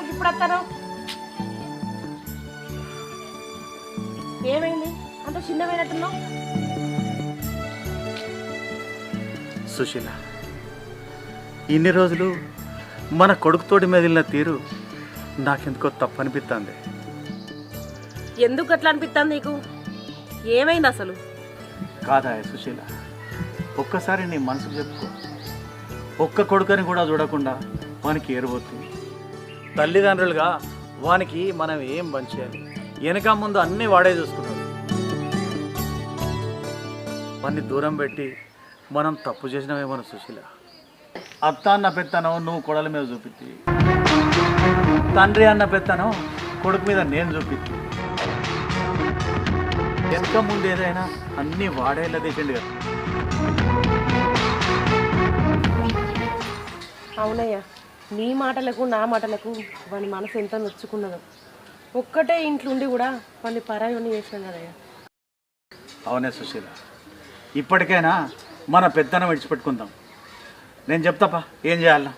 పోయినావు ఇప్పుడు ఏమైంది? అంత చిన్నమైనట్టున్నావు సుశీల ఇన్ని రోజులు మన కొడుకుతోటి మెదిలిన తీరు నాకెందుకో తప్పనిపిస్తుంది ఎందుకు అట్లా అనిపిస్తుంది నీకు? ఏమైంది అసలు? కాదా సుశీల ఒక్కసారి నీ మనసుకు చెప్పుకో. ఒక్క కొడుకని కూడా చూడకుండా వానికి ఏరబోతుంది. తల్లిదండ్రులుగా వానికి మనం ఏం పంచేయాలి వెనక ముందు అన్నీ వాడే చూసుకున్నాడు. వాన్ని దూరం పెట్టి మనం తప్పు చేసినామేమో సుశీల. అత్త అన్న పెత్తనం నువ్వు కొడల మీద చూపిద్ది తండ్రి అన్న పెత్తనం కొడుకు మీద నేను చూపిద్ది వెనక ముందు ఏదైనా అన్నీ వాడేలా తెచ్చండి కదా. అవునయ్యా. నీ మాటలకు నా మాటలకు వాని మనసు ఎంత నొచ్చుకున్నదో. ఒక్కటే ఇంట్లో ఉండి కూడా వాడిని పరాయి చేసినాం కదయ్యా. అవునే సుశీల. ఇప్పటికైనా మన పెద్దన విడిచిపెట్టుకుందాం. నేను చెప్తాపా ఏం చేయాలా?